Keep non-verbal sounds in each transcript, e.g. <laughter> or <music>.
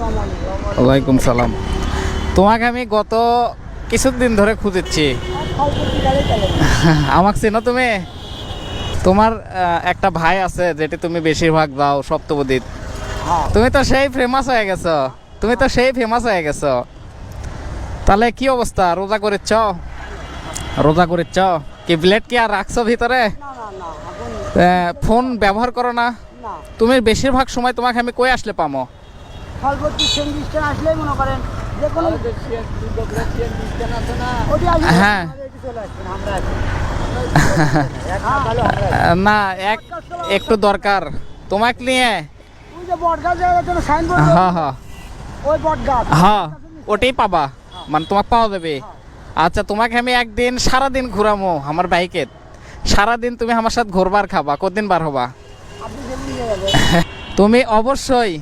ওয়ালাইকুম সালাম। তোমাকে আমি গত কিছুদিন ধরে খুঁজেছি। <laughs> আমাকে চেনো তুমি? তোমার একটা ভাই আছে যেটি তুমি বেশিরভাগ দাও সপ্তপদীত। তুমি তো সেই ফেমাস হয়ে গেছো। তুমি তো সেই ফেমাস হয়ে গেছো। তাহলে কি অবস্থা? রোজা করেছ? রোজা করেছ? কি ব্লেড কি আর রাখছো ভিতরে? ফোন ব্যবহার করো না। তুমি বেশিরভাগ সময় তোমাকে আমি কই আসলে পামো? ফলবর্তী সেন্ডিস্টান আসলেই মনে করেন যে কোনো ওটি আসলে হ্যাঁ। আমরা। হ্যাঁ, না এক একটু দরকার। তোমাকে নিয়ে। ওই যে বটগাছ জায়গার সাইনবোর্ড হ্যাঁ হ্যাঁ। ওই বটগাছ। হ্যাঁ ওটাই পাবা। মানে তোমাকে পাওয়া যাবে। আচ্ছা তোমাকে আমি একদিন সারাদিন ঘুরামো আমার বাইকে। সারাদিন তুমি আমার সাথে ঘুরবার খাবা। কদিন বার হবা? তুমি অবশ্যই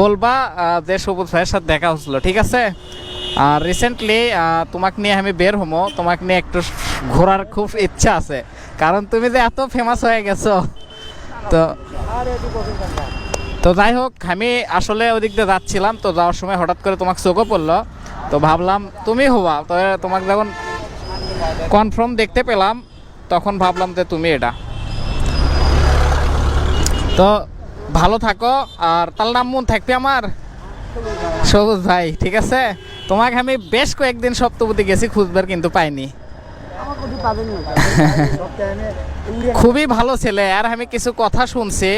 বলবা যে সবুজ ভাইয়ের সাথে দেখা হচ্ছিল ঠিক আছে? আর রিসেন্টলি তোমাকে নিয়ে আমি বের হব তোমাকে নিয়ে একটু ঘোরার খুব ইচ্ছা আছে। কারণ তুমি যে এত ফেমাস হয়ে গেছো। তো তো যাই হোক, আমি আসলে ওদিক দিয়ে যাচ্ছিলাম, তো যাওয়ার সময় হঠাৎ করে তোমাকে চোখও পড়ল। তো ভাবলাম, তুমি হবা, তো তোমাকে যখন কনফার্ম দেখতে পেলাম, তখন ভাবলাম যে তুমি এটা। তো ভালো থাকো আর তার নাম মন থাকবে আমার? সবুজ ভাই ঠিক আছে? তোমাকে আমি বেশ কয়েকদিন সপ্তপতি গেছি খুঁজবার কিন্তু পাইনি। খুবই ভালো ছেলে আর আমি কিছু কথা শুনছি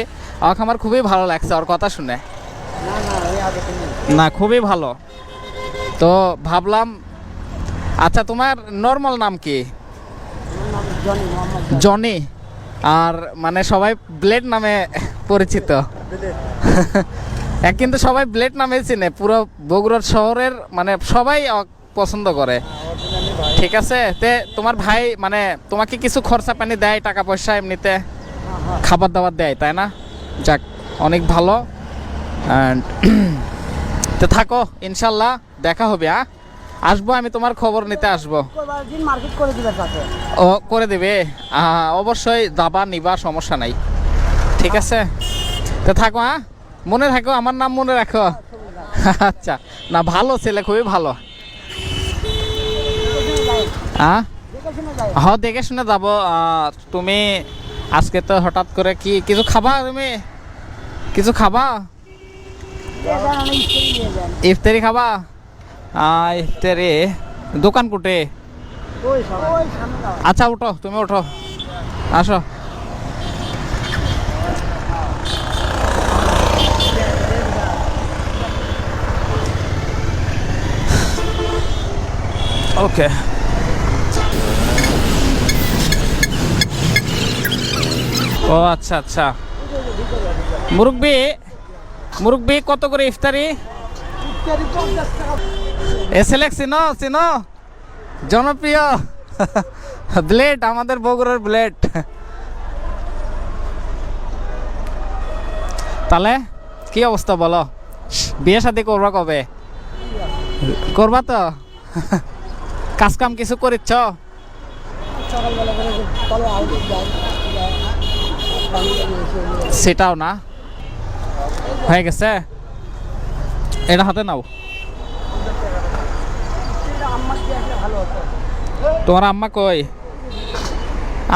আমাকে আমার খুবই ভালো লাগছে ওর কথা শুনে। না খুবই ভালো। তো ভাবলাম আচ্ছা তোমার নর্মাল নাম কি? জনি আর মানে সবাই ব্লেড নামে পরিচিত। এক কিন্তু সবাই ব্লেড নামে চিনে পুরো বগুড়ার শহরের মানে সবাই পছন্দ করে। ঠিক আছে? তে তোমার ভাই মানে তোমাকে কিছু খরচা পানি দেয় টাকা পয়সা এমনিতে? খাবার দাবার দেয় তাই না? যাক অনেক ভালো। অ্যান্ড <clears throat> তো থাকো ইনশাল্লাহ দেখা হবে হ্যাঁ আসব আমি তোমার খবর নিতে আসব। মার্কেট করে দিবে ও করে দেবে। অবশ্যই দাবা নিবা সমস্যা নাই। ঠিক আছে? তো থাকো হ্যাঁ? মনে থাকো আমার নাম মনে রাখো। আচ্ছা না ভালো ছেলে খুবই ভালো। হ্যাঁ? দেখে শুনে হ দেখে শুনে যাব। তুমি আজকে তো হঠাৎ করে কি কিছু খাবা তুমি? কিছু খাবা? ইফতারি খাবা? আহ, ইফতারি। দোকান কুটে। আচ্ছা উঠো তুমি উঠো। আসো। ওকে ও আচ্ছা আচ্ছা। মুরব্বি মুরব্বি, কত করে ইফতারি? এসএলএক্স চিনো চিনো। জনপ্রিয় <laughs> ব্লেড, আমাদের বগুড়ার ব্লেড। তাহলে, কি অবস্থা বলো? বিয়ে শাদি করবা কবে? করবা তো? <laughs> কাজ কাম কিছু করিচ্ছ? সকালবেলা করে যে চলো আউটে যাই যাই। বাড়ি বাড়ি এসে নিয়ে সেটাও না। হয়ে গেছে? এটা হাতে নাও। তোমার আম্মা কই?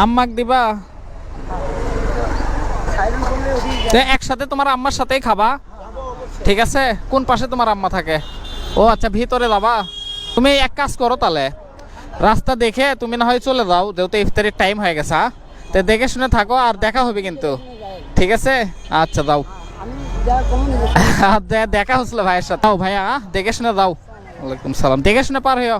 আম্মাক দিবা? একসাথে তোমার আম্মার সাথেই খাবা। ঠিক আছে? কোন পাশে তোমার আম্মা থাকে? ও আচ্ছা ভিতরে যাবা। তুমি এক কাজ করো তাহলে। রাস্তা দেখে তুমি না হয় চলে যাও, যেহেতু ইফতারির টাইম হয়ে গেছে হ্যাঁ? তো দেখে শুনে থাকো আর দেখা হবে কিন্তু। ঠিক আছে? আচ্ছা যাও। আর দেখা হচ্ছিল ভাইয়ের সাথে। যাও ভাইয়া হ্যাঁ? দেখে শুনে যাও। ওয়ালাইকুম সালাম। দেখে শুনে পার হইও।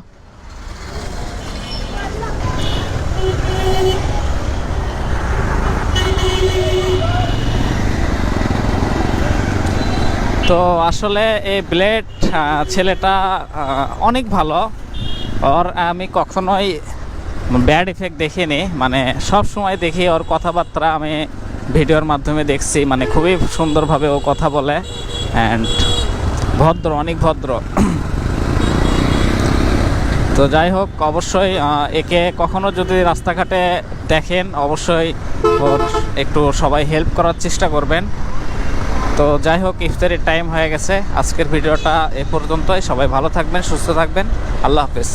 তো আসলে এই ব্লেড ছেলেটা অনেক ভালো। ওর, আমি কখনোই ব্যাড ইফেক্ট দেখিনি। মানে সব সময় দেখি ওর কথাবার্তা আমি ভিডিওর মাধ্যমে দেখছি। মানে খুবই সুন্দরভাবে ও কথা বলে। অ্যান্ড ভদ্র, অনেক ভদ্র। তো যাই হোক, অবশ্যই একে কখনো যদি রাস্তাঘাটে দেখেন, অবশ্যই ওর একটু সবাই হেল্প করার চেষ্টা করবেন। তো যাই হোক, ইফতারের টাইম হয়ে গেছে। আজকের ভিডিওটা এ পর্যন্তই। সবাই ভালো থাকবেন, সুস্থ থাকবেন। আল্লাহ হাফেজ।